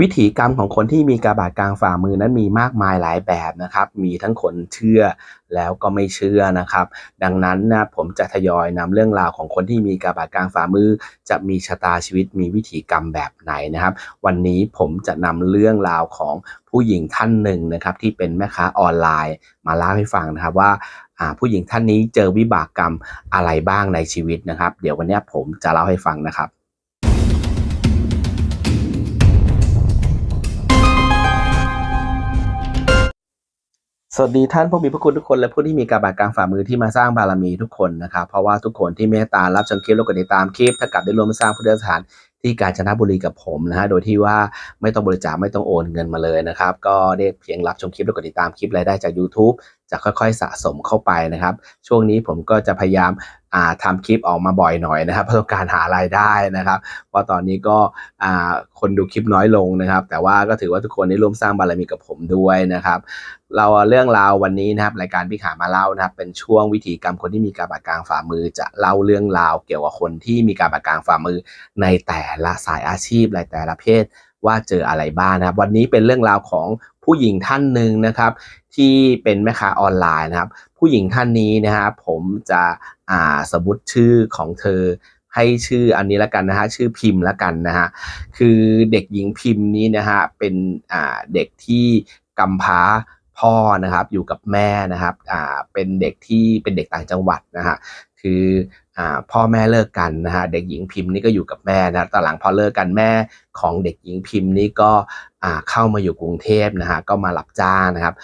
วิถีกรรมของคนที่มีกาบาดกลางฝ่ามือนั้นมีมากมายหลายแบบนะครับ มีทั้งคนเชื่อแล้วก็ไม่เชื่อนะครับ ดังนั้นนะผมจะทยอยนำเรื่องราวของคนที่มีกาบาดกลางฝ่ามือ จะมีชะตาชีวิตมีวิถีกรรมแบบไหนนะครับ วันนี้ผมจะนำเรื่องราวของผู้หญิงท่านหนึ่งนะครับ ที่เป็นแม่ค้าออนไลน์ มาเล่าให้ฟังนะครับว่าผู้หญิงท่านนี้เจอวิบากกรรมอะไรบ้างในชีวิตนะครับ เดี๋ยววันนี้ผมจะเล่าให้ฟังนะครับ สวัสดีท่านผู้มีพระคุณทุกคนและผู้ที่มีกาบาดกลางฝ่ามือที่มาสร้างบารมีทุกคนนะครับเพราะว่าทุกคนที่เมตตารับชมคลิปแล้วกดติดตามคลิปถ้ากลับได้ร่วมสร้างพุทธสถานที่กาญจนบุรีกับผมนะฮะโดยที่ว่าไม่ต้องบริจาคไม่ต้องโอนเงินมาเลยนะครับ ก็ได้เพียงรับชมคลิปแล้วกดติดตามคลิปรายได้จาก YouTube จะค่อยๆสะสมเข้าไปนะครับ ช่วงนี้ผมก็จะพยายามทำคลิปออกมาบ่อยหน่อยนะครับเพื่อการหารายได้นะครับ เพราะตอนนี้ก็คนดูคลิปน้อยลงนะครับ แต่ว่าก็ถือว่าทุกคนได้ร่วมสร้างบารมีกับผมด้วยนะครับ เราเรื่องราววันนี้นะครับรายการพี่ขามาเล่านะครับ เป็นช่วงวิธีกรรมคนที่มีการบาดกลางฝ่ามือ จะเล่าเรื่องราวเกี่ยวกับคนที่มีการบาดกลางฝ่ามือในแต่ละสายอาชีพในแต่ละเพศ ว่าเจออะไรบ้างนะครับวันนี้เป็นเรื่องราวของผู้หญิงท่านหนึ่งนะครับ ที่เป็นแม่ค้าออนไลน์นะครับ ผู้หญิงท่านนี้นะครับผมจะอ่าสมมติชื่อของเธอให้ชื่ออันนี้ล้วกันนะฮะชื่อพิมพ์ล้วกันนะฮะคือเด็กหญิงพิมพ์นี้นะฮะเป็นอ่าเด็กที่กำพร้าพ่อนะครับอยู่กับแม่นะครับอ่าเป็นเด็กที่เป็นเด็กต่างจังหวัดนะฮะคือ พ่อแม่เลิกกันนะฮะเด็กหญิงพิมพ์นี่ก็อยู่กับแม่นะต่หลังพอเลิกกันแม่ของเด็กหญิงพิมพ์นี่ก็เข้ามาอยู่กรุงเทพนะฮะก็มารับจ้างนะครับ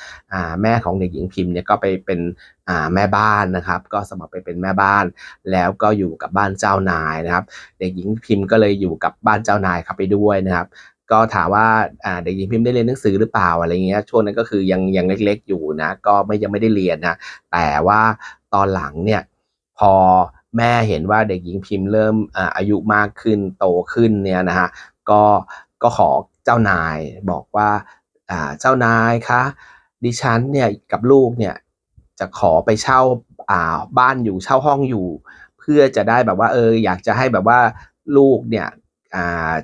แม่ของเด็กหญิงพิมพ์เนี่ยก็ไปเป็นแม่บ้านนะครับ ก็สมัครไปเป็นแม่บ้าน แล้วก็อยู่กับบ้านเจ้านายนะครับ เด็กหญิงพิมพ์ก็เลยอยู่กับบ้านเจ้านายครับไปด้วยนะครับก็ถามว่าเด็กหญิงพิมพ์ได้เรียนหนังสือหรือเปล่าอะไรเงี้ยช่วงนั้นก็คือยังยังเล็กๆอยู่นะก็ไม่ยังไม่ได้เรียนนะแต่ว่าตอนหลังเนี่ยพอ แม่เห็นว่าเด็กหญิงพิมพ์เริ่มอายุมากขึ้นโตขึ้นเนี่ยนะฮะก็ก็ขอเจ้านายบอกว่าเจ้านายคะดิฉันเนี่ยกับลูกเนี่ยจะขอไปเช่าบ้านอยู่เช่าห้องอยู่ เพื่อจะได้แบบว่าเอออยากจะให้แบบว่าลูกเนี่ย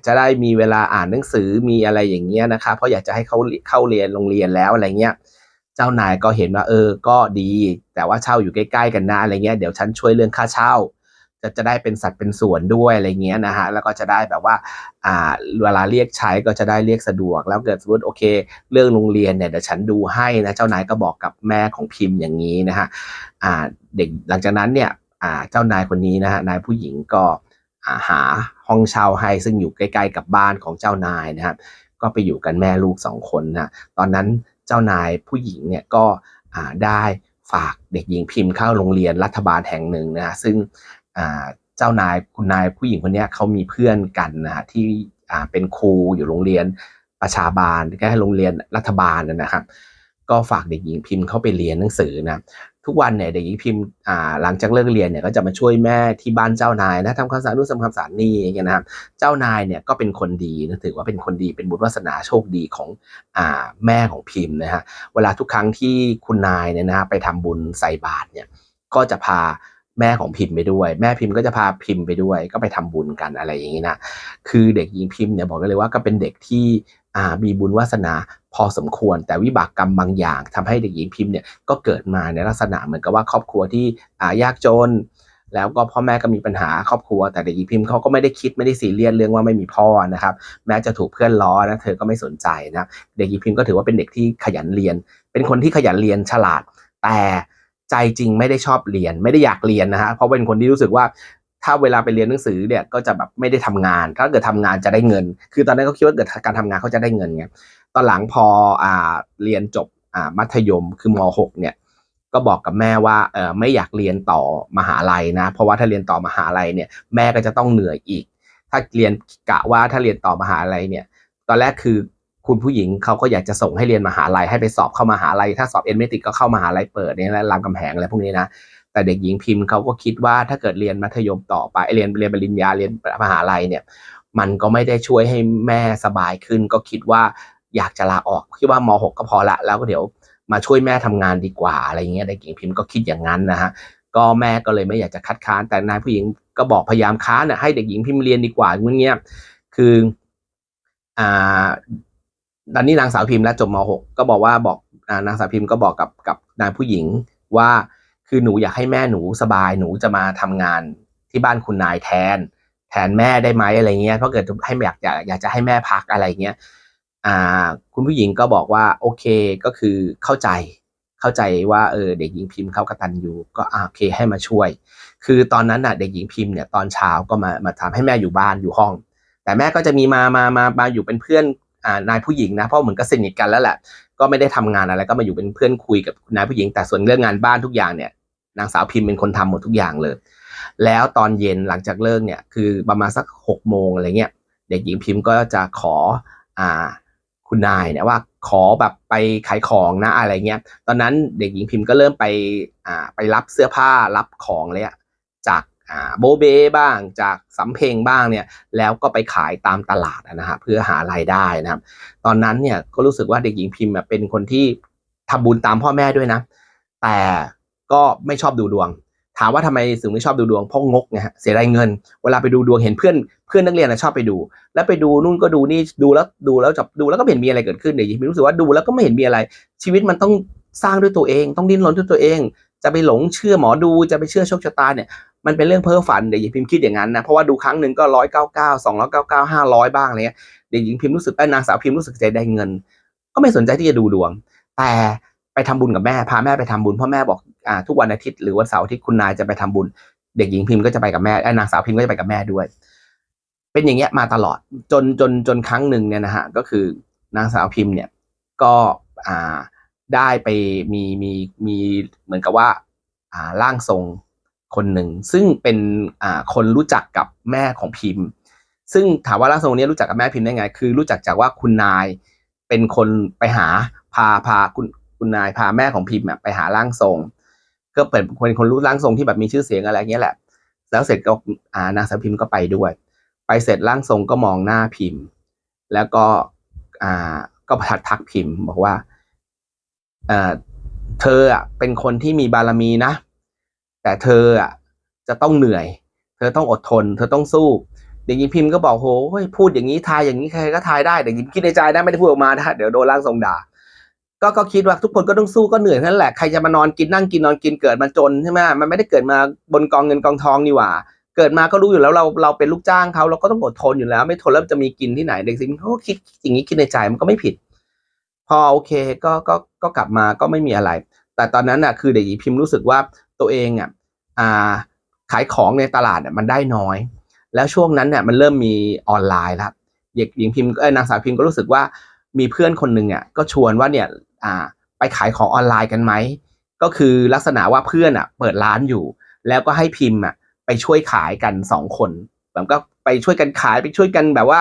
จะได้มีเวลาอ่านหนังสือมีอะไรอย่างเงี้ยนะคะเพราะอยากจะให้เขาเข้าเรียนโรงเรียนแล้วอะไรเงี้ย เจ้านายก็เห็นว่าเออ ก็ดี แต่ว่าเช่าอยู่ใกล้ ๆ กันนะอะไรเงี้ยเดี๋ยวฉันช่วยเรื่องค่าเช่า จะจะได้เป็นสัดเป็นส่วนด้วยอะไรเงี้ยนะฮะแล้วก็จะได้แบบว่าอ่าเวลาเรียกใช้ก็จะได้เรียกสะดวก แล้วเกิดสมมติโอเค เรื่องโรงเรียนเนี่ยเดี๋ยวฉันดูให้นะเจ้านายก็บอกกับแม่ของพิมพ์อย่างนี้นะฮะอ่าเด็กหลังจากนั้นเนี่ยอ่าเจ้านายคนนี้นะฮะนายผู้หญิงก็หาห้องเช่าให้ซึ่งอยู่ใกล้ ๆ กับบ้านของเจ้านายนะครับก็ไปอยู่กันแม่ลูกสองคนนะตอนนั้น เจ้านายผู้หญิงเนี่ยก็ได้ฝากเด็กหญิงพิมพ์เข้าโรงเรียนรัฐบาลแห่งหนึ่งนะฮะซึ่งเจ้านายคุณนายผู้หญิงคนนี้เขามีเพื่อนกันนะที่เป็นครูอยู่โรงเรียนประชาบาลก็ให้โรงเรียนรัฐบาลนะครับ ก็ฝากเด็กหญิงพิมพ์เข้าไปเรียนหนังสือนะ ทุกวันเนี่ยเด็กหญิงพิมพ์อ่าหลังจากเลิกเรียนเนี่ยก็จะมาช่วยแม่ที่บ้านเจ้านายนะทำความสะอาดนู่นทำความสะอาดนี่อย่างเงี้ยนะครับเจ้านายเนี่ยก็เป็นคนดีนะถือว่าเป็นคนดีเป็นบุญวาสนาโชคดีของอ่าแม่ของพิมพ์นะฮะเวลาทุกครั้งที่คุณนายเนี่ยนะฮะไปทำบุญใส่บาตรเนี่ยก็จะพา แม่ของพิมพ์ไปด้วย แม่พิมพ์ก็จะพาพิมพ์ไปด้วย ก็ไปทำบุญกันอะไรอย่างนี้นะคือเด็กหญิงพิมพ์เนี่ยบอกได้เลยว่าก็เป็นเด็กที่มีบุญวาสนาพอสมควร แต่วิบากกรรมบางอย่างทำให้เด็กหญิงพิมพ์เนี่ยก็เกิดมาในลักษณะเหมือนกับว่าครอบครัวที่ยากจน แล้วก็พ่อแม่ก็มีปัญหาครอบครัว แต่เด็กหญิงพิมพ์เขาก็ไม่ได้คิดไม่ได้ซีเรียสเรื่องว่าไม่มีพ่อนะครับ แม้จะถูกเพื่อนล้อนะเธอก็ไม่สนใจนะเด็กหญิงพิมพ์ก็ถือว่าเป็นเด็กที่ขยันเรียน เป็นคนที่ขยันเรียนฉลาด แต่ ใจจริงไม่ได้ชอบเรียน ไม่ได้อยากเรียนนะฮะเพราะเป็นคนที่รู้สึกว่าถ้าเวลาไปเรียนหนังสือเนี่ยก็จะแบบไม่ได้ทำงาน ถ้าเกิดทำงานจะได้เงิน คือตอนนั้นเขาคิดว่าเกิดการทำงานเขาจะได้เงินไงตอนหลังพออ่าเรียนจบอ่ามัธยมคือม .6 เนี่ยก็บอกกับแม่ว่าเออไม่อยากเรียนต่อมหาลัยนะ เพราะว่าถ้าเรียนต่อมหาลัยเนี่ยแม่ก็จะต้องเหนื่อยอีก ถ้าเรียนกะว่าถ้าเรียนต่อมหาลัยเนี่ย ตอนแรกคือ คุณผู้หญิงเขาก็อยากจะส่งให้เรียนมหาลัยให้ไปสอบเข้ามหาลัย ถ้าสอบเอ็นไม่ติดก็เข้ามหาลัยเปิดเนี่ยแล้วรามกำแหงอะไรพวกนี้นะแต่เด็กหญิงพิมพ์เขาก็คิดว่าถ้าเกิดเรียนมัธยมต่อไปเรียนเรียนปริญญาเรียนมหาลัยเนี่ย มันก็ไม่ได้ช่วยให้แม่สบายขึ้น ก็คิดว่าอยากจะลาออกคิดว่ามหกก็พอละ แล้วก็เดี๋ยวมาช่วยแม่ทำงานดีกว่าอะไรเงี้ยเด็กหญิงพิมพ์ก็คิดอย่างนั้นนะฮะก็แม่ก็เลยไม่อยากจะคัดค้านแต่นายผู้หญิงก็บอกพยายามค้านนะให้เด็กหญิงพิมพ์เรียนดีกว่าเงี้ยคืออ่า ตอนนี้นางสาวพิมพ์แล้วจบม .6 ก็บอกว่าบอกอานางสาวพิมพ์ก็บอกกับกับนางผู้หญิงว่าคือหนูอยากให้แม่หนูสบายหนูจะมาทำงานที่บ้านคุณนายแทน แทนแม่ได้ไหมอะไรเงี้ยเพราะเกิดให้อยากอยากอยากจะให้แม่พักอะไรเงี้ยอ่าคุณผู้หญิงก็บอกว่าโอเคก็คือเข้าใจเข้าใจว่าเออเด็กหญิงพิมพ์เขากระตันอยู่ก็อ่าโอเคให้มาช่วย คือตอนนั้นน่ะเด็กหญิงพิมพ์เนี่ยตอนเช้าก็มามาทำให้แม่อยู่บ้านอยู่ห้อง แต่แม่ก็จะมีมามามามาอยู่เป็นเพื่อน นายผู้หญิงนะเพราะเหมือนก็สนิทกันแล้วแหละก็ไม่ได้ทำงานอะไรก็มาอยู่เป็นเพื่อนคุยกับนายผู้หญิง แต่ส่วนเรื่องงานบ้านทุกอย่างเนี่ยนางสาวพิมพ์เป็นคนทำหมดทุกอย่างเลย แล้วตอนเย็นหลังจากเลิกเนี่ยคือประมาณสักหกโมงอะไรเงี้ยเด็กหญิงพิมพ์ก็จะขออ่าคุณนายเนี่ยว่าขอแบบไปขายของนะอะไรเงี้ย ตอนนั้นเด็กหญิงพิมพ์ก็เริ่มไปอ่าไปรับเสื้อผ้ารับของเลยอะจาก โบเบบ้างจากสำเพ็งบ้างเนี่ยแล้วก็ไปขายตามตลาดนะฮะเพื่อหารายได้นะครับ ตอนนั้นเนี่ยก็รู้สึกว่าเด็กหญิงพิมพ์เป็นคนที่ทำบุญตามพ่อแม่ด้วยนะ แต่ก็ไม่ชอบดูดวง ถามว่าทำไมถึงไม่ชอบดูดวงเพราะงกไงฮะเสียดายเงิน เวลาไปดูดวงเห็นเพื่อนเพื่อนนักเรียนนะชอบไปดู แล้วไปดูนู่นก็ดูนี่ดูแล้วดูแล้วจับดูแล้วก็เห็นมีอะไรเกิดขึ้นเด็กหญิงพิมรู้สึกว่าดูแล้วก็ไม่เห็นมีอะไร ชีวิตมันต้องสร้างด้วยตัวเอง ต้องดิ้นรนด้วยตัวเอง จะไปหลงเชื่อหมอดูจะไปเชื่อโชคชะตาเนี่ยมันเป็นเรื่องเพ้อฝันเด็กหญิงพิมพ์คิดอย่างนั้นนะเพราะว่าดูครั้งหนึ่งก็ร้อยเก้าเก้าสองร้อยเก้าเก้าห้าร้อยบ้างอะไรเงี้ยเด็กหญิงพิมพ์รู้สึกนางสาวพิมพ์รู้สึกใจได้เงิน ก็ไม่สนใจที่จะดูดวง แต่ไปทำบุญกับแม่พาแม่ไปทำบุญเพราะแม่บอกอ่าทุกวันอาทิตย์หรือวันเสาร์อาที่คุณนายจะไปทำบุญ เด็กหญิงพิมพ์ก็จะไปกับแม่ไอ้นางสาวพิมพ์ก็จะไปกับแม่ด้วย เป็นอย่างเงี้ยมาตลอดจนจนจนครั้งหนึ่งเนี่ยนะฮะก็คือนางสาวพิมพ์เนี่ยก็อ่า ได้ไปมีมีมีเหมือนกับว่าอ่าร่างทรงคนหนึ่ง ซึ่งเป็นอ่าคนรู้จักกับแม่ของพิมพ์ ซึ่งถามว่าร่างทรงนี้รู้จักกับแม่พิมพ์ได้ไง คือรู้จักจากว่าคุณนายเป็นคนไปหาพาพาคุณคุณนายพาแม่ของพิมพ์ไปหาร่างทรง ก็เป็นคนคนรู้ร่างทรงที่แบบมีชื่อเสียงอะไรเงี้ยแหละ แล้วเสร็จก็อ่านางสาวพิมพ์ก็ไปด้วย ไปเสร็จร่างทรงก็มองหน้าพิมพ์ แล้วก็อ่าก็ทักทักพิมพ์ บอกว่า เธออะเป็นคนที่มีบารมีนะ แต่เธออะจะต้องเหนื่อย เธอต้องอดทน เธอต้องสู้เด็กหญิงพิมพ์ก็บอกโหพูดอย่างนี้ทายอย่างนี้ใครก็ทายได้เด็กหญิงคิดในใจนะไม่ได้พูดออกมานะเดี๋ยวโดนร่างทรงด่าก็ก็คิดว่าทุกคนก็ต้องสู้ก็เหนื่อยนั่นแหละใครจะมานอนกินนั่งกินนอนกินเกิดมาจนใช่ไหมมันไม่ได้เกิดมาบนกองเงินกองทองนี่หว่า เกิดมาก็รู้อยู่แล้วเราเราเป็นลูกจ้างเขาเราก็ต้องอดทนอยู่แล้ว ไม่ทนแล้วจะมีกินที่ไหนเด็กสิงเขาคิดอย่างนี้คิดในใจมันก็ไม่ผิด พอโอเคก็ก็ก็กลับมาก็ไม่มีอะไร แต่ตอนนั้นน่ะคือเด็กหญิงพิมพ์รู้สึกว่าตัวเองอะอ่าขายของในตลาดเนี่ยมันได้น้อย แล้วช่วงนั้นเนี่ยมันเริ่มมีออนไลน์แล้วเด็กหญิงพิมพ์เอ้ยนางสาวพิมพ์ก็รู้สึกว่ามีเพื่อนคนหนึ่งอะก็ชวนว่าเนี่ยอ่าไปขายของออนไลน์กันไหมก็คือลักษณะว่าเพื่อนอะเปิดร้านอยู่ แล้วก็ให้พิมพ์อะไปช่วยขายกันสองคนแบบก็ไปช่วยกันขายไปช่วยกันแบบว่า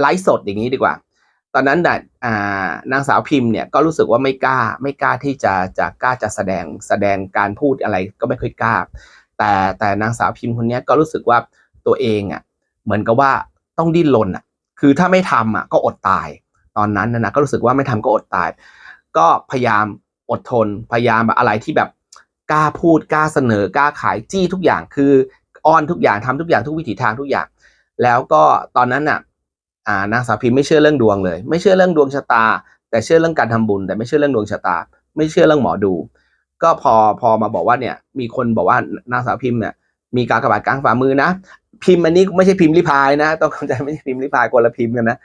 ไลฟ์สดอย่างนี้ดีกว่า ตอนนั้นน่ะอ่านางสาวพิมพ์เนี่ยก็รู้สึกว่าไม่กล้า ไม่กล้าที่จะจะกล้าจะแสดงแสดงการพูดอะไรก็ไม่ค่อยกล้า แต่แต่นางสาวพิมพ์คนนี้ก็รู้สึกว่าตัวเองอะเหมือนกับว่าต้องดิ้นรนอะคือถ้าไม่ทำอะก็อดตาย ตอนนั้นนะนะก็รู้สึกว่าไม่ทำก็อดตาย ก็พยายามอดทนพยายามแบบอะไรที่แบบกล้าพูดกล้าเสนอกล้าขายจี้ทุกอย่างคืออ้อนทุกอย่างทำทุกอย่างทุกวิถีทางทุกอย่าง แล้วก็ตอนนั้นน่ะ อ่านางสาวพิมพ์ไม่เชื่อเรื่องดวงเลย ไม่เชื่อเรื่องดวงชะตา แต่เชื่อเรื่องการทำบุญ แต่ไม่เชื่อเรื่องดวงชะตา ไม่เชื่อเรื่องหมอดู ก็พอพอมาบอกว่าเนี่ย มีคนบอกว่านางสาวพิมพ์เนี่ยมีการกระบาดกลางฝ่ามือนะพิมพ์อันนี้ไม่ใช่พิมพ์ริพายนะ ต้องเข้าใจไม่ใช่พิมพ์ริพายคนละพิมพ์กันนะ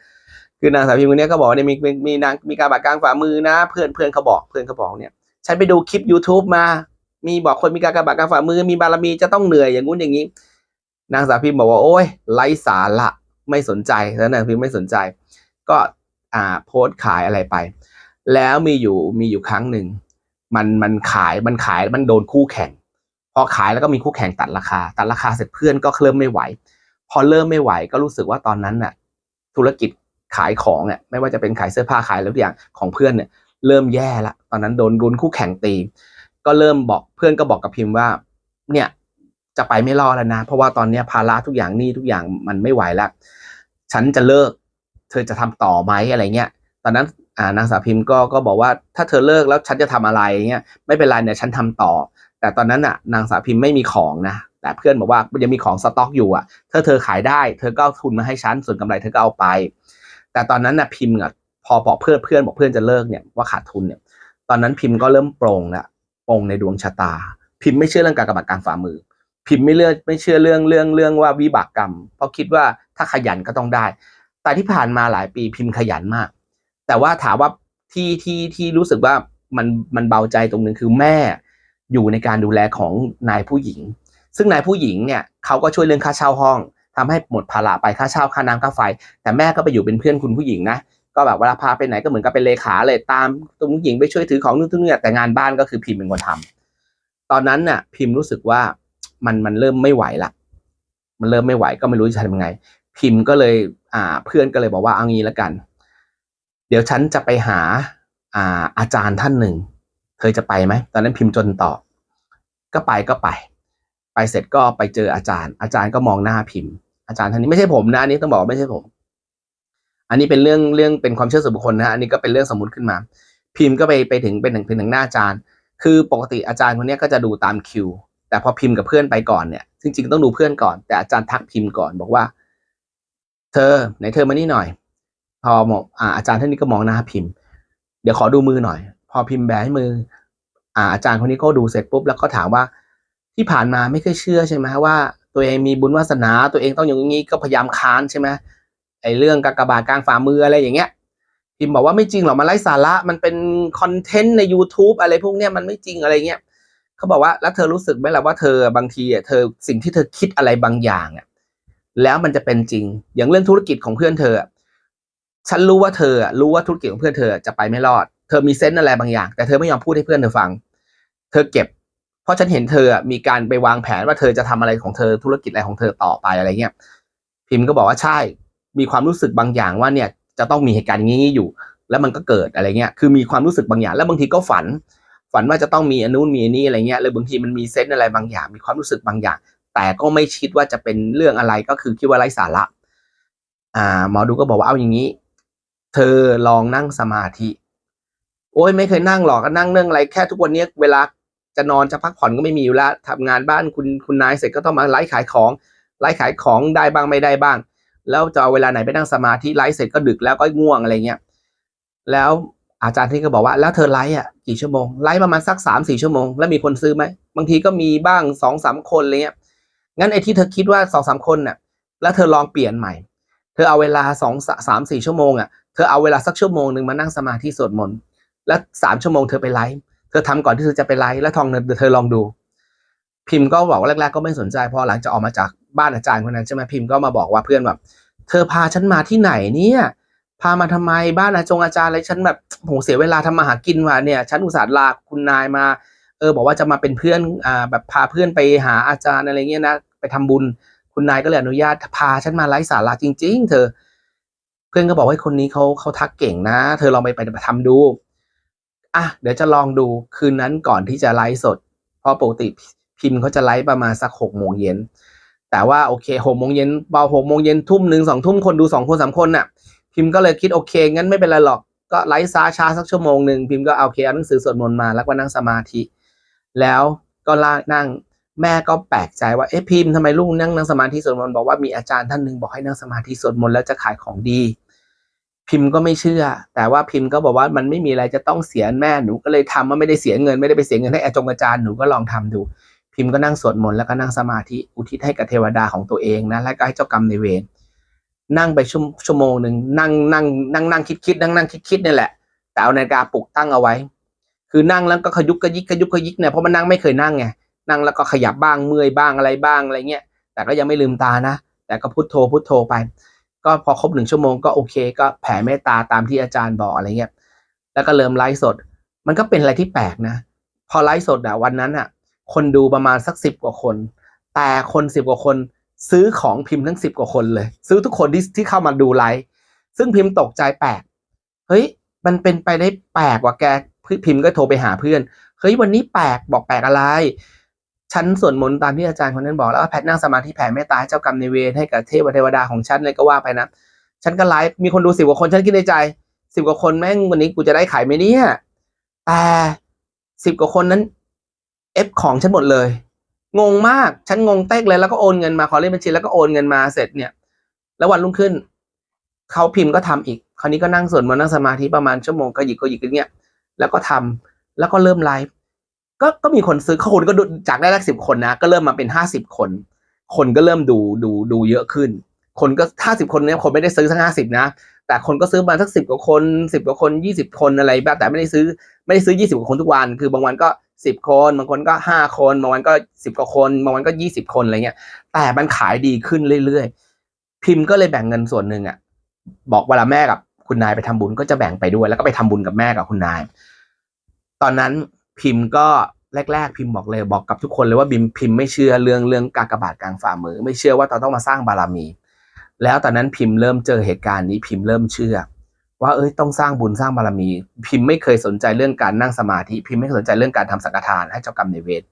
คือนางสาวพิมพ์คนนี้ก็บอกว่าเนี่ยมีมีมีนางมีการบาดกลางฝ่ามือนะ เพื่อนเพื่อนเขาบอกเพื่อนเขาบอกเนี่ยฉันไปดูคลิป YouTube มา มีบอกคนมีการกระบาดกลางฝ่ามือ มีบารมีจะต้องเหนื่อยอย่างงู้นอย่างนี้ นางสาวพิมพ์บอกว่าโอ้ยไร้สาระ ไม่สนใจแล้วนางพิมพ์ไม่สนใจ ก็อ่าโพสต์ขายอะไรไป แล้วมีอยู่มีอยู่ครั้งหนึ่งมันมันขายมันขายมันโดนคู่แข่ง พอขายแล้วก็มีคู่แข่งตัดราคา ตัดราคาเสร็จเพื่อนก็เริ่มไม่ไหว พอเริ่มไม่ไหวก็รู้สึกว่าตอนนั้นน่ะ ธุรกิจขายของเนี่ยไม่ว่าจะเป็นขายเสื้อผ้าขายแล้วอย่างของเพื่อนเนี่ยเริ่มแย่ละ ตอนนั้นโดนรุนคู่แข่งตี ก็เริ่มบอกเพื่อนก็บอกกับพิมพ์ว่า เนี่ย จะไปไม่รอดแล้วนะ เพราะว่าตอนนี้ภาระทุกอย่างนี่ทุกอย่างมันไม่ไหวแล้ว ฉันจะเลิก เธอจะทำต่อไหมอะไรเงี้ย ตอนนั้นอ่านางสาวพิมพ์ก็ก็บอกว่าถ้าเธอเลิกแล้วฉันจะทำอะไรเงี้ยไม่เป็นไรเนี่ยฉันทำต่อ แต่ตอนนั้นอะนางสาวพิมพ์ไม่มีของนะแต่เพื่อนบอกว่ายังมีของสต็อกอยู่อะถ้าเธอขายได้ เธอก็เอาทุนมาให้ฉันส่วนกำไรเธอก็เอาไป แต่ตอนนั้นน่ะพิมพ์อะพอบอกเพื่อนเพื่อนบอกเพื่อนจะเลิกเนี่ยว่าขาดทุนเนี่ย ตอนนั้นพิมพ์ก็เริ่มโปร่งละโปร่งในดวงชะตา พิมพ์ไม่เชื่อเรื่องการกระบาดกางฝ่ามือ พิมพ์ไม่เลือกไม่เชื่อเรื่องเรื่องเรื่องว่าวิบากกรรม เพราะคิดว่าถ้าขยันก็ต้องได้ แต่ที่ผ่านมาหลายปีพิมพ์ขยันมาก แต่ว่าถามว่าที่ที่ที่รู้สึกว่ามันมันเบาใจตรงนึงคือแม่อยู่ในการดูแลของนายผู้หญิง ซึ่งนายผู้หญิงเนี่ยเขาก็ช่วยเรื่องค่าเช่าห้องทำให้หมดภาระไปค่าเช่าค่าน้ำค่าไฟ แต่แม่ก็ไปอยู่เป็นเพื่อนคุณผู้หญิงนะก็แบบเวลาพาไปไหนก็เหมือนกับเป็นเลขาเลยตามตัวผู้หญิงไปช่วยถือของนู่นนี่แต่งานบ้านก็คือพิมพ์เป็นคนทำตอนนั้นน่ะพิมพ์รู้สึกว่า มันมันเริ่มไม่ไหวละมันเริ่มไม่ไหวก็ไม่รู้จะทำยังไง พิมพ์ก็เลยอ่าเพื่อนก็เลยบอกว่าเอางี้แล้วกัน เดี๋ยวฉันจะไปหาอ่าอาจารย์ท่านหนึ่ง เธอจะไปไหมตอนนั้นพิมพ์จนตอบก็ไปก็ไป ไปเสร็จก็ไปเจออาจารย์ อาจารย์ก็มองหน้าพิมพ์ อาจารย์ท่านนี้ไม่ใช่ผมนะอันนี้ต้องบอกว่าไม่ใช่ผม อันนี้เป็นเรื่องเรื่องเป็นความเชื่อส่วนบุคคลนะฮะอันนี้ก็เป็นเรื่องสมมติขึ้นมา พิมพ์ก็ไปไปถึงเป็นถึงเป็นถึงหน้าอาจารย์ คือปกติอาจารย์คนนี้ก็จะดูตามคิว แต่พอพิมพ์กับเพื่อนไปก่อนเนี่ยจริงๆต้องดูเพื่อนก่อน แต่อาจารย์ทักพิมพ์ก่อนบอกว่า เธอไหนเธอมานี่หน่อย พอมองอ่าอาจารย์ท่านนี้ก็มองหน้าพิมพ์ เดี๋ยวขอดูมือหน่อย พอพิมพ์แบให้มือ อ่าอาจารย์คนนี้ก็ดูเสร็จปุ๊บแล้วก็ถามว่าที่ผ่านมาไม่เคยเชื่อใช่ไหมว่า ตัวเองมีบุญวาสนา ตัวเองต้องอย่างนี้ก็พยายามค้านใช่ไหมไอ้เรื่องกากบาทกลางฝ่ามืออะไรอย่างเงี้ยพิมพ์บอกว่าไม่จริงหรอกมันไร้สาระมันเป็นคอนเทนต์ใน YouTube อะไรพวกเนี้ยมันไม่จริงอะไรเงี้ย เขาบอกว่าแล้วเธอรู้สึกไหมล่ะว่าเธอบางทีอะเธอสิ่งที่เธอคิดอะไรบางอย่างอะแล้วมันจะเป็นจริง อย่างเรื่องธุรกิจของเพื่อนเธอ ฉันรู้ว่าเธอรู้ว่าธุรกิจของเพื่อนเธอจะไปไม่รอด เธอมีเซนส์อะไรบางอย่าง แต่เธอไม่ยอมพูดให้เพื่อนเธอฟัง เธอเก็บ เพราะฉันเห็นเธอมีการไปวางแผนว่าเธอจะทำอะไรของเธอธุรกิจอะไรของเธอต่อไปอะไรเงี้ย พิมพ์ก็บอกว่าใช่ มีความรู้สึกบางอย่างว่าเนี่ยจะต้องมีเหตุการณ์อย่างนี้อยู่ แล้วมันก็เกิดอะไรเงี้ย คือมีความรู้สึกบางอย่าง แล้วบางทีก็ฝัน ฝันว่าจะต้องมีอันนู้นมีอันนี้อะไรเงี้ยเลยบางทีมันมีเซนส์อะไรบางอย่าง มีความรู้สึกบางอย่าง แต่ก็ไม่คิดว่าจะเป็นเรื่องอะไรก็คือคิดว่าไร้สาระอ่าหมอดูก็บอกว่าเอาอย่างนี้ เธอลองนั่งสมาธิ โอ้ยไม่เคยนั่งหรอกก็นั่งเรื่องอะไรแค่ทุกวันนี้เวลาจะนอนจะพักผ่อนก็ไม่มีอยู่แล้วทำงานบ้านคุณคุณนายเสร็จก็ต้องมาไลฟ์ขายของไลฟ์ขายของได้บ้างไม่ได้บ้าง แล้วจะเอาเวลาไหนไปนั่งสมาธิไลฟ์เสร็จก็ดึกแล้วก็ง่วงอะไรเงี้ยแล้ว อาจารย์ที่ก็บอกว่าแล้วเธอไลฟ์อะกี่ชั่วโมงไลฟ์ประมาณสักสามสี่ชั่วโมงแล้วมีคนซื้อไหมบางทีก็มีบ้างสองสามคนอะไรเงี้ยงั้นไอ้ที่เธอคิดว่าสองสามคนน่ะแล้วเธอลองเปลี่ยนใหม่ เธอเอาเวลาสองสามสี่ชั่วโมงอะเธอเอาเวลาสักชั่วโมงหนึ่งมานั่งสมาธิสวดมนต์แล้วสามชั่วโมงเธอไปไลฟ์เธอทำก่อนที่เธอจะไปไลฟ์แล้วทองเธอเธอลองดู พิมพ์ก็บอกว่าแรกๆก็ไม่สนใจพอหลังจากออกมาจากบ้านอาจารย์คนนั้นใช่ไหมพิมพ์ก็มาบอกว่าเพื่อนแบบเธอพาฉันมาที่ไหนเนี่ย พามาทำไมบ้านอาจงอาจารย์อะไรฉันแบบโหเสียเวลาทำมาหากินว่ะเนี่ยฉันอุตส่าห์ลาคุณนายมา เออ บอกว่าจะมาเป็นเพื่อนอ่าแบบพาเพื่อนไปหาอาจารย์อะไรเงี้ยนะไปทำบุญคุณนายก็เลยอนุญาตพาฉันมาไร้สาระจริง ๆ เธอ เพื่อนก็บอกว่าคนนี้เขาเขาทักเก่งนะ เธอลองไปไปทำดูอะเดี๋ยวจะลองดูคืนนั้นก่อนที่จะไลฟ์สดเพราะปกติพิมพ์เขาจะไลฟ์ประมาณสักหกโมงเย็นแต่ว่าโอเคหกโมงเย็นเบาหกโมงเย็นทุ่มหนึ่งสองทุ่มคนดูสองคนสามคนน่ะ พิมพ์ก็เลยคิดโอเค งั้นไม่เป็นไรหรอก ก็ไลฟ์ซาช้าสักชั่วโมงหนึ่งพิมพ์ก็เอาเคเอาหนังสือสวดมนต์มาแล้วก็นั่งสมาธิ แล้วก็ลากนั่งแม่ก็แปลกใจว่าเอ๊ะพิมพ์ทำไมลูกนั่งนั่งสมาธิสวดมนต์บอกว่ามีอาจารย์ท่านหนึ่งบอกให้นั่งสมาธิสวดมนต์แล้วจะขายของดี พิมพ์ก็ไม่เชื่อ แต่ว่าพิมพ์ก็บอกว่ามันไม่มีอะไรจะต้องเสียแม่หนูก็เลยทำว่าไม่ได้เสียเงินไม่ได้ไปเสียเงินให้อาจงอาจารย์หนูก็ลองทำดู พิมพ์ก็นั่งสวดมนต์แล้วก็นั่งสมาธิอุทิศให้กับเทวดาของตัวเองนะแล้วก็ให้เจ้ากรรมในเวร นั่งไปชั่วชั่วโมงหนึ่งนั่งนั่งนั่งนั่งคิดคิดนั่งนั่งคิดคิดนี่แหละ แต่เอานาฬิกาปลุกตั้งเอาไว้ คือนั่งแล้วก็ขยุกขยิกขยุกขยิกเนี่ยเพราะมันนั่งไม่เคยนั่งไงนั่งแล้วก็ขยับบ้างเมื่อยบ้างอะไรบ้างอะไรเงี้ยแต่ก็ยังไม่ลืมตานะ แต่ก็พุทโธพุทโธไป ก็พอครบหนึ่งชั่วโมงก็โอเค ก็แผ่เมตตาตามที่อาจารย์บอกอะไรเงี้ยแล้วก็เริ่มไลฟ์สด มันก็เป็นอะไรที่แปลกนะ พอไลฟ์สดอะวันนั้นอะคนดูประมาณสักสิบกว่าคน แต่คนสิบกว่าคน ซื้อของพิมพ์ทั้งสิบกว่าคนเลย ซื้อทุกคนที่ที่เข้ามาดูไลฟ์ซึ่งพิมพ์ตกใจแปลกเฮ้ย มันเป็นไปได้แปลกกว่าแกพิมพ์ก็โทรไปหาเพื่อนเฮ้ยวันนี้แปลกบอกแปลกอะไรฉันสวดมนต์ตามที่อาจารย์คนนั้นบอกแล้วก็แพทนั่งสมาธิแผ่เมตตาให้เจ้ากรรมในเวรให้กับเทพเทวดาของฉันเลยก็ว่าไปนะฉันก็ไลฟ์มีคนดูสิบกว่าคนฉันคิดในใจสิบกว่าคนแม่งวันนี้กูจะได้ขายไหมเนี่ยแต่สิบกว่าคนนั้นเอฟของฉันหมดเลย งงมากฉันงงเต๊กเลยแล้วก็โอนเงินมาขอเลขบัญชีแล้วก็โอนเงินมาเสร็จเนี่ย แล้ววันรุ่งขึ้นเขาพิมพ์ก็ทำอีก คราวนี้ก็นั่งสวดมนต์นั่งสมาธิประมาณชั่วโมงก็หยิกก็หยิกอย่างเงี้ยแล้วก็ทำแล้วก็เริ่มไลฟ์ก็ก็มีคนซื้อคนก็จากได้รกสิบคนนะ ก็เริ่มมาเป็นห้าสิบคน คนก็เริ่มดูดูดูเยอะขึ้น คนก็ห้าสิบคนเนี้ยคนไม่ได้ซื้อทั้งห้าสิบนะ แต่คนก็ซื้อมาสักสิบกว่าคนสิบกว่าคนยี่สิบคนอะไรแบบแต่ไม่ได้ซื้อไม่ได้ซื้อยี่สิบกว่าคนทุกวัน คือบางวันก็สิบคน บางคนก็ห้าคนบางวันก็สิบกว่าคน บางวันก็ยี่สิบคนอะไรเงี้ย แต่มันขายดีขึ้นเรื่อยๆ พิมพ์ก็เลยแบ่งเงินส่วนหนึ่งอะบอกเวลาแม่กับคุณนายไปทำบุญก็จะแบ่งไปด้วย แล้วก็ไปทำบุญกับแม่กับคุณนาย ตอนนั้นพิมพ์ก็แรกๆ พิมพ์บอกเลยบอกกับทุกคนเลยว่าบิมพิมพ์ไม่เชื่อเรื่องเรื่องกากบาทกลางฝ่ามือ ไม่เชื่อว่าเราต้องมาสร้างบารมี แล้วตอนนั้นพิมพ์เริ่มเจอเหตุการณ์นี้พิมพ์เริ่มเชื่อ ว่าเอ้ยต้องสร้างบุญสร้างบารมี พิมพ์ไม่เคยสนใจเรื่องการนั่งสมาธิพิมพ์ไม่เคยสนใจเรื่องการทำสังฆทานให้เจ้ากรรมนายเวร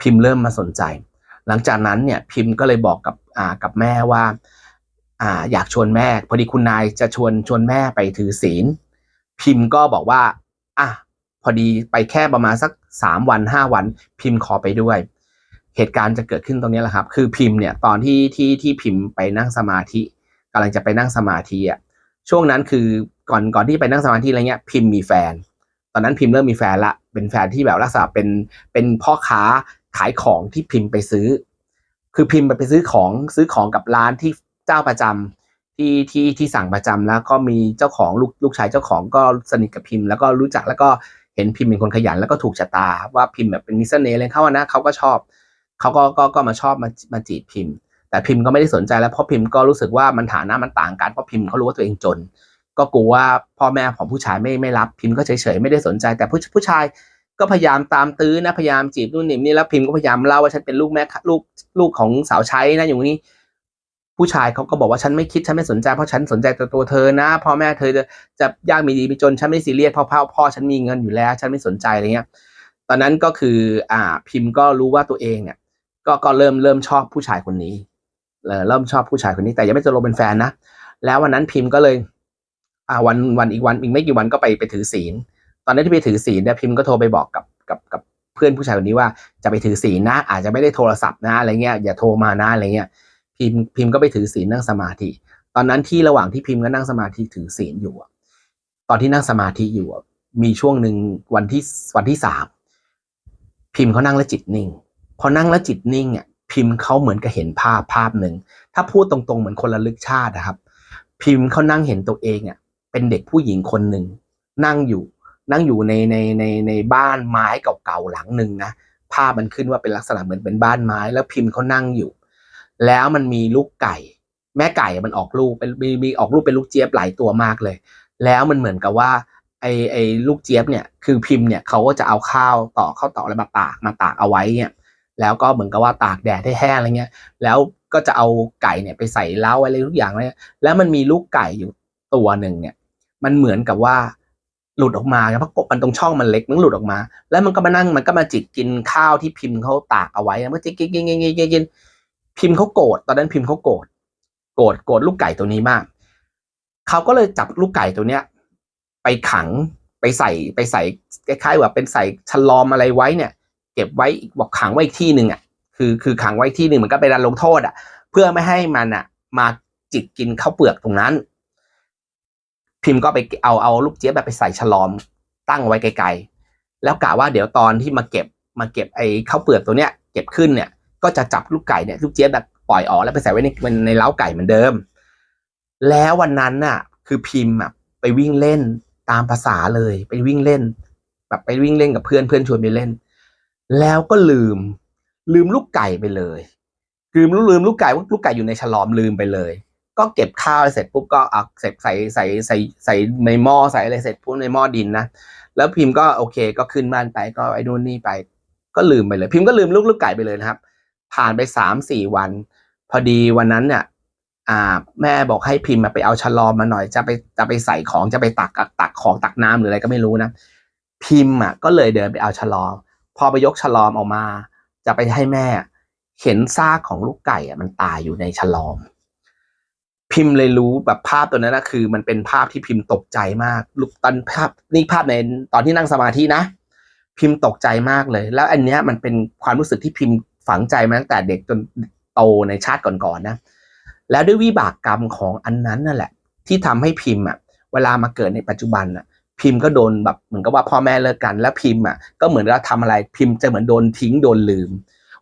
พิมพ์เริ่มมาสนใจ หลังจากนั้นเนี่ยพิมพ์ก็เลยบอกกับอ่ากับแม่ว่าอ่าอยากชวนแม่ พอดีคุณนายจะชวนชวนแม่ไปถือศีล พิมพ์ก็บอกว่าอะพอดีไปแค่ประมาณสักสามวันห้าวัน พิมพ์ขอไปด้วย เหตุการณ์จะเกิดขึ้นตรงนี้แหละครับ คือพิมพ์เนี่ยตอนที่ที่ที่พิมพ์ไปนั่งสมาธิกำลังจะไปนั่งสมาธิอะช่วงนั้นคือก่อนก่อนที่ไปนั่งสมาธิอะไรเงี้ยพิมพ์มีแฟน ตอนนั้นพิมพ์เริ่มมีแฟนละเป็นแฟนที่แบบลักษณะเป็นเป็นพ่อค้าขายของที่พิมพ์ไปซื้อ คือพิมพ์ไปไปซื้อของซื้อของกับร้านที่เจ้าประจำที่ที่ที่สั่งประจำแล้วก็มีเจ้าของลูกลูกชายเจ้าของก็สนิทกับพิมพ์แล้วก็รู้จักแล้วก็เห็นพิมพ์เป็นคนขยันแล้วก็ถูกชะตาว่าพิมพ์แบบเป็นมิสเน่เลยเขาอะนะเขาก็ชอบ เขาก็ก็ก็มาชอบมามาจีบพิมพ์ แต่พิมพ์ก็ไม่ได้สนใจแล้วเพราะพิมพ์ก็รู้สึกว่ามันฐานะมันต่างกันเพราะพิมพ์เขารู้ว่าตัวเองจน ก็กลัวว่าพ่อแม่ของผู้ชายไม่ไม่รับพิมพ์ก็เฉยเฉยไม่ได้สนใจ แต่ผู้ผู้ชายก็พยายามตามตื้อนะพยายามจีบนู่นนี่นี่แล้วพิมพ์ก็พยายามเล่าว่าฉันเป็นลูกแม่ลูกลูกของสาวใช้นะอย่างนี้ผู้ชายเขาก็บอกว่าฉันไม่คิดฉันไม่สนใจเพราะฉันสนใจตัวตัวเธอนะพ่อแม่เธอจะจะยากมีดีมีจนฉันไม่ซีเรียสเพราะพ่อพ่อฉันมีเงินอยู่แล้ว ฉันไม่สนใจอะไรเงี้ยตอนนั้นก็คืออ่าพิมพ์ก็รู้ว่าตัวเองเนี่ย ก็ก็เริ่มเริ่มชอบผู้ชายคนนี้เอ่อเริ่มชอบผู้ชายคนนี้แต่ยังไม่จะลงเป็นแฟนนะแล้ววันนั้นพิมพ์ก็เลย อ่าวันวันอีกวันอีกไม่กี่วันก็ไปไปถือศีล ตอนนั้นที่ไปถือศีลเนี่ยพิมพ์ก็โทรไปบอกกับกับกับเพื่อนผู้ชายคนนี้ว่าจะไปถือศีลนะอาจจะไม่ได้โทรศัพท์นะอะไรเงี้ยอย่าโทรมานะอะไรเงี้ยพิมพ์พิมพ์ก็ไปถือศีลนั่งสมาธิ ตอนนั้นที่ระหว่างที่พิมพ์ก็นั่งสมาธิถือศีลอยู่ตอนที่นั่งสมาธิอยู่มีช่วงหนึ่งวันที่วันที่สามพิมพ์เขานั่งแล้วจิตนิ่ง พอนั่งแล้วจิตนิ่งอะพิมพ์เขาเหมือนกับเห็นภาพภาพหนึ่งถ้าพูดตรงๆเหมือนคนระลึกชาตินะครับ พิมพ์เขานั่งเห็นตัวเองอะเป็นเด็กผู้หญิงคนหนึ่งนั่งอยู่นั่งอยู่ในในในในบ้านไม้เก่าๆหลังหนึ่งนะภาพมันขึ้นว่าเป็นลักษณะเหมือนเป็นบ้านไม้ แล้วพิมพ์เขานั่งอยู่ แล้วมันมีลูกไก่ แม่ไก่มันออกลูกเป็นมีมีออกลูกเป็นลูกเจี๊ยบหลายตัวมากเลย แล้วมันเหมือนกับว่าไอไอลูกเจี๊ยบเนี่ยคือพิมพ์เนี่ยเขาก็จะเอาข้าวต่อข้าวต่ออะไรมาตากมาตากเอาไว้เนี่ย แล้วก็เหมือนกับว่าตากแดดให้แห้งอะไรเงี้ย แล้วก็จะเอาไก่เนี่ยไปใส่เล้าอะไรทุกอย่างเลยแล้วมันมีลูกไก่อยู่ตัวหนึ่งเนี่ย มันเหมือนกับว่าหลุดออกมาเพราะกบมันตรงช่องมันเล็กมันหลุดออกมา แล้วมันก็มานั่งมันก็มาจิกกินข้าวที่พิมพ์เขาตากเอาไว้มันก็จิกกินกินกินกินกินพิมพ์เขาโกรธตอนนั้นพิมพ์เขาโกรธโกรธโกรธลูกไก่ตัวนี้มากเขาก็เลยจับลูกไก่ตัวเนี้ย ไปขังไปใส่ไปใส่คล้ายๆว่าเป็นใส่ฉลอมอะไรไว้เนี่ย เก็บไว้บอกขังไว้อีกที่หนึ่งอะคือคือขังไว้ที่หนึ่งมันก็เป็นการลงโทษอะ เพื่อไม่ให้มันอะ มาจิกกินข้าวเปลือกตรงนั้น พิมพ์ก็ไปเอาเอาลูกเจี๊ยบแบบไปใส่ฉลอมตั้งไว้ไกลๆแล้วกะว่าเดี๋ยวตอนที่มาเก็บมาเก็บไอ้ข้าวเปลือกตัวเนี้ย เก็บขึ้นเนี่ย ก็จะจับลูกไก่เนี่ยลูกเจี๊ยบแบบปล่อยออกแล้วไปใส่ไว้ในในเล้าไก่เหมือนเดิม แล้ววันนั้นน่ะ คือพิมพ์อะไปวิ่งเล่นตามภาษาเลย ไปวิ่งเล่น แบบไปวิ่งเล่นกับเพื่อนเพื่อนชวนไปเล่น แล้วก็ลืม ลืมลูกไก่ไปเลยลืมลืมลูกไก่ว่าลูกไก่อยู่ในฉลอมลืมไปเลย ก็เก็บข้าวเสร็จปุ๊บก็เอาเสร็จใส่ใส่ใส่ใส่ในหม้อใส่อะไรเสร็จปุ๊บในหม้อดินนะแล้วพิมพ์ก็โอเคก็ขึ้นบ้านไปก็ไอ้นู่นนี่ไป ก็ลืมไปเลย พิมพ์ก็ลืมลูกลูกไก่ไปเลยนะครับ ผ่านไปสามสี่วัน พอดีวันนั้นเนี่ยอ่า แม่บอกให้พิมพ์มาไปเอาฉลอมมาหน่อย จะไปจะไปใส่ของจะไปตักตักของตักน้ำหรืออะไรก็ไม่รู้นะพิมพ์อะก็เลยเดินไปเอาฉลอม พอไปยกฉลอมออกมา จะไปให้แม่ เห็นซากของลูกไก่อะมันตายอยู่ในฉลอม พิมพ์เลยรู้แบบภาพตัวนั้นนะคือ มันเป็นภาพที่พิมพ์ตกใจมากลูกตอนภาพนี่ภาพในตอนที่นั่งสมาธินะ พิมพ์ตกใจมากเลย แล้วอันเนี้ยมันเป็นความรู้สึกที่พิมพ์ฝังใจมาตั้งแต่เด็กจนโตในชาติก่อนๆนะแล้วด้วยวิบากกรรมของอันนั้นนั่นแหละ ที่ทำให้พิมพ์อะเวเวลามาเกิดในปัจจุบันอะ พิมพ์ก็โดนแบบเหมือนกับว่าพ่อแม่เลิกกัน แล้วพิมพ์อะก็เหมือนว่าทำอะไรพิมพ์จะเหมือนโดนทิ้งโดนลืม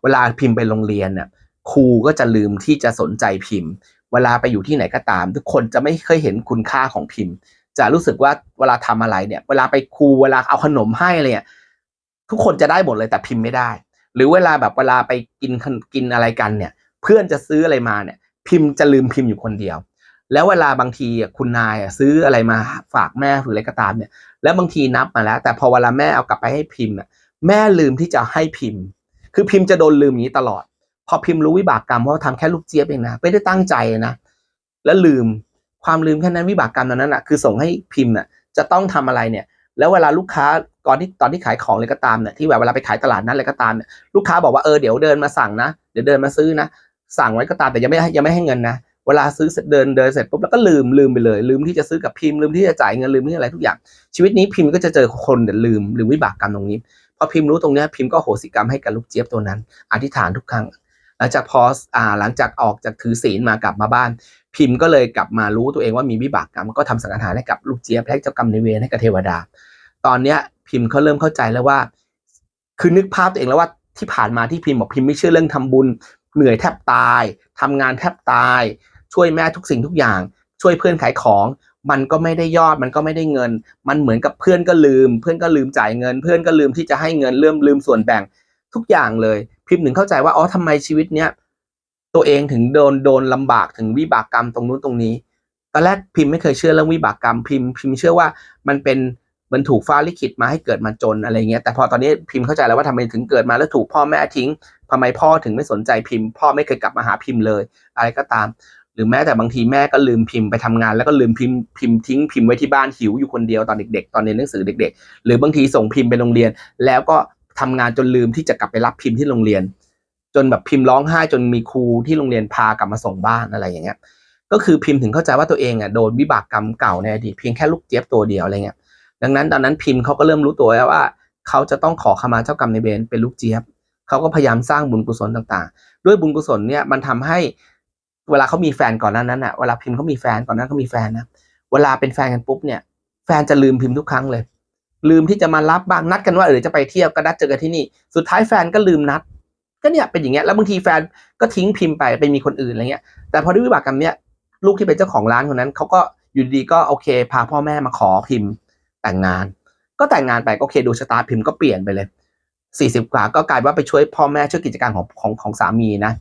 เวลาพิมพ์ไปโรงเรียนน่ะครูก็จะลืมที่จะสนใจพิมพ์ เวลาไปอยู่ที่ไหนก็ตาม ทุกคนจะไม่เคยเห็นคุณค่าของพิมพ์ จะรู้สึกว่าเวลาทำอะไรเนี่ย เวลาไปครูเวลาเอาขนมให้อะไรเนี่ยทุกคนจะได้หมดเลยแต่พิมพ์ไม่ได้ หรือเวลาแบบเวลาไปกินขนกินอะไรกันเนี่ย เพื่อนจะซื้ออะไรมาเนี่ย พิมพ์จะลืมพิมพ์อยู่คนเดียว แล้วเวลาบางทีคุณนายซื้ออะไรมาฝากแม่หรืออะไรก็ตามเนี่ย แล้วบางทีนับมาแล้ว แต่พอเวลาแม่เอากลับไปให้พิมพ์อะแม่ลืมที่จะให้พิมพ์ คือพิมพ์จะโดนลืมอย่างนี้ตลอด พอพิมพ์รู้วิบากกรรมเพราะทำแค่ลูกเจี๊ยบเองนะไม่ได้ตั้งใจนะแล้วลืมความลืมแค่นั้นวิบากกรรมนั้นอะคือส่งให้พิมพ์อะจะต้องทำอะไรเนี่ย แล้วเวลาลูกค้าก่อนที่ตอนที่ขายของเลยก็ตามเนี่ยที่แบบเวลาไปขายตลาดนั้นเลยก็ตามเนี่ยลูกค้าบอกว่าเออเดี๋ยวเดินมาสั่งนะเดี๋ยวเดินมาซื้อนะสั่งไว้ก็ตามแต่ยังไม่ยังไม่ให้เงินนะ เวลาซื้อเสร็จเดินเดินเสร็จปุ๊บแล้วก็ลืมลืมไปเลย ลืมที่จะซื้อกับพิมพ์ลืมที่จะจ่ายเงินลืมที่อะไรทุกอย่าง ชีวิตนี้พิมพ์ก็จะเจอคนเดี๋ยวลืมลืมวิบากกรรมตรงนี้พอพิมพ์รู้ตรงเนี้ยพิมพ์ก็โหสิกรรมให้กับลูกเจี๊ยบตัวนั้น อธิษฐานทุกครั้งหลังจากพออ่าหลังจากออกจากถือศีลมากลับมาบ้าน พิมพ์ก็เลยกลับมารู้ตัวเองว่ามีวิบากกรรมก็ทำสังฆทานให้กับลูกเจี๊ยบให้เจ้ากรรมในเวรให้กับเทวดา ตอนเนี้ยพิมพ์เขาเริ่มเข้าใจแล้วว่า คือนึกภาพตัวเองแล้วว่าที่ผ่านมาที่พิมพ์บอกพิมพ์ไม่เชื่อเรื่องทำบุญ เหนื่อยแทบตายทำงานแทบตาย ช่วยแม่ทุกสิ่งทุกอย่าง ช่วยเพื่อนขายของ มันก็ไม่ได้ยอดมันก็ไม่ได้เงิน มันเหมือนกับเพื่อนก็ลืม เพื่อนก็ลืมจ่ายเงิน เพื่อนก็ลืมที่จะให้เงินเริ่มลืมส่วนแบ่งทุกอย่างเลย พิมพ์ถึงเข้าใจว่าอ๋อทำไมชีวิตเนี้ยตัวเองถึงโดนโดนลำบากถึงวิบากกรรมตรงนู้นตรงนี้ตอนแรกพิมพ์ไม่เคยเชื่อเรื่องวิบากกรรมพิมพ์พิมพ์เชื่อว่ามันเป็นมันถูกฟ้าลิขิตมาให้เกิดมาจนอะไรเงี้ยแต่พอตอนนี้พิมพ์เข้าใจแล้วว่าทำไมถึงเกิดมาแล้วถูกพ่อแม่ทิ้งทำไมพ่อถึงไม่สนใจพิมพ์ พ่อไม่เคยกลับมาหาพิมพ์เลย อะไรก็ตาม หรือแม้แต่บางทีแม่ก็ลืมพิมพ์ไปทำงานแล้วก็ลืมพิมพ์พิมพ์ทิ้งพิมพ์ไว้ที่บ้านหิวอยู่คนเดียวตอนเด็ก ๆ ตอนเรียนหนังสือเด็ก ๆ หรือบางทีส่งพิมพ์ไปโรงเรียน แล้วก็ทำงานจนลืมที่จะกลับไปรับพิมพ์ที่โรงเรียน จนแบบพิมพ์ร้องไห้จนมีครูที่โรงเรียนพากลับมาส่งบ้านอะไรอย่างเงี้ยก็คือพิมพ์ถึงเข้าใจว่าตัวเองอะโดนวิบากกรรมเก่าในอดีตเพียงแค่ลูกเจี๊ยบตัวเดียวอะไรเงี้ยดังนั้นตอนนั้นพิมพ์เขาก็เริ่มรู้ตัวแล้วว่า เขาจะต้องขอขมาเจ้ากรรมในเวรเป็นลูกเจี๊ยบเขาก็พยายามสร้างบุญกุศลต่างๆ ด้วยบุญกุศลเนี่ยมันทำให้ เวลาเขามีแฟนก่อนหนั้นนั้นอะเวลาพิมพ์เขามีแฟนก่อนนั้นเขามีแฟนนะเวลาเป็นแฟนกันปุ๊บเนี่ย แฟนจะลืมพิมพ์ทุกครั้งเลย ลืมที่จะมารับบ้างนัดกันว่าเออจะไปเที่ยวก็นัดเจอกันที่นี่สุดท้ายแฟนก็ลืมนัด ก็เนี่ยเป็นอย่างเงี้ยแล้วบางทีแฟนก็ทิ้งพิมพ์ไปไปมีคนอื่นอะไรเงี้ย แต่พอด้วยวิบากกรรมเนี้ยลูกที่เป็นเจ้าของร้านคนนั้นเขาก็อยู่ดีก็โอเค พาพ่อแม่มาขอพิมพ์แต่งงาน ก็แต่งงานไปก็โอเคดูชะตาพิมพ์ก็เปลี่ยนไปเลยสี่สิบกว่าก็กลายว่าไปช่วยพ่อแม่ช่วยกิจการของของของสามีนะ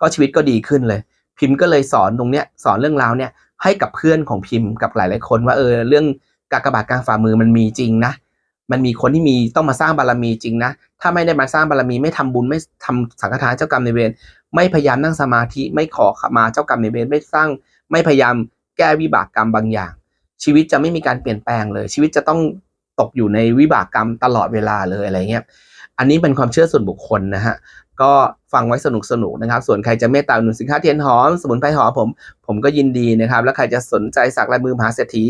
ก็ชีวิตก็ดีขึ้นเลย พิมพ์ก็เลยสอนตรงเนี้ยสอนเรื่องราวเนี่ยให้กับเพื่อนของพิมพ์กับหลาย ๆ คนว่าเออเรื่องกากบาทกลางฝ่ามือมันมีจริงนะ มันมีคนที่มีต้องมาสร้างบารมีจริงนะ ถ้าไม่ได้มาสร้างบารมีไม่ทำบุญไม่ทำสังฆทานเจ้ากรรมในเวรไม่พยายามนั่งสมาธิไม่ขอขมาเจ้ากรรมในเวรไม่สร้างไม่พยายามแก้วิบากกรรมบางอย่าง ชีวิตจะไม่มีการเปลี่ยนแปลงเลย ชีวิตจะต้องตกอยู่ในวิบากกรรมตลอดเวลาเลยอะไรเงี้ย อันนี้เป็นความเชื่อส่วนบุคคลนะฮะก็ฟังไว้สนุกสนุกนะครับ ส่วนใครจะเมตตาหนุนสินค้าเทียนหอม สมุนไพรหอมผม ผมก็ยินดีนะครับ แล้วใครจะสนใจสักลายมือมหาเศรษฐี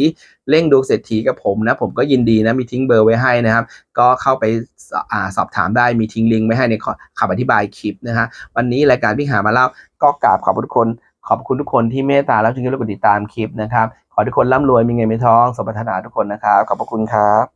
เร่งดวงเศรษฐีกับผมนะ ผมก็ยินดีนะ มีทิ้งเบอร์ไว้ให้นะครับ ก็เข้าไปสอ่าสอบถามได้มีทิ้งลิงก์ไว้ให้ในคำอธิบายคลิปนะฮะวันนี้รายการพี่หามาเล่าก็กราบขอบคุณทุกคน ขอบคุณทุกคนที่เมตตาแล้วจึงได้กดติดตามคลิปนะครับ ขอทุกคนร่ำรวยมีเงินมีทองสมปรารถนาทุกคนนะครับขอบพระคุณครับ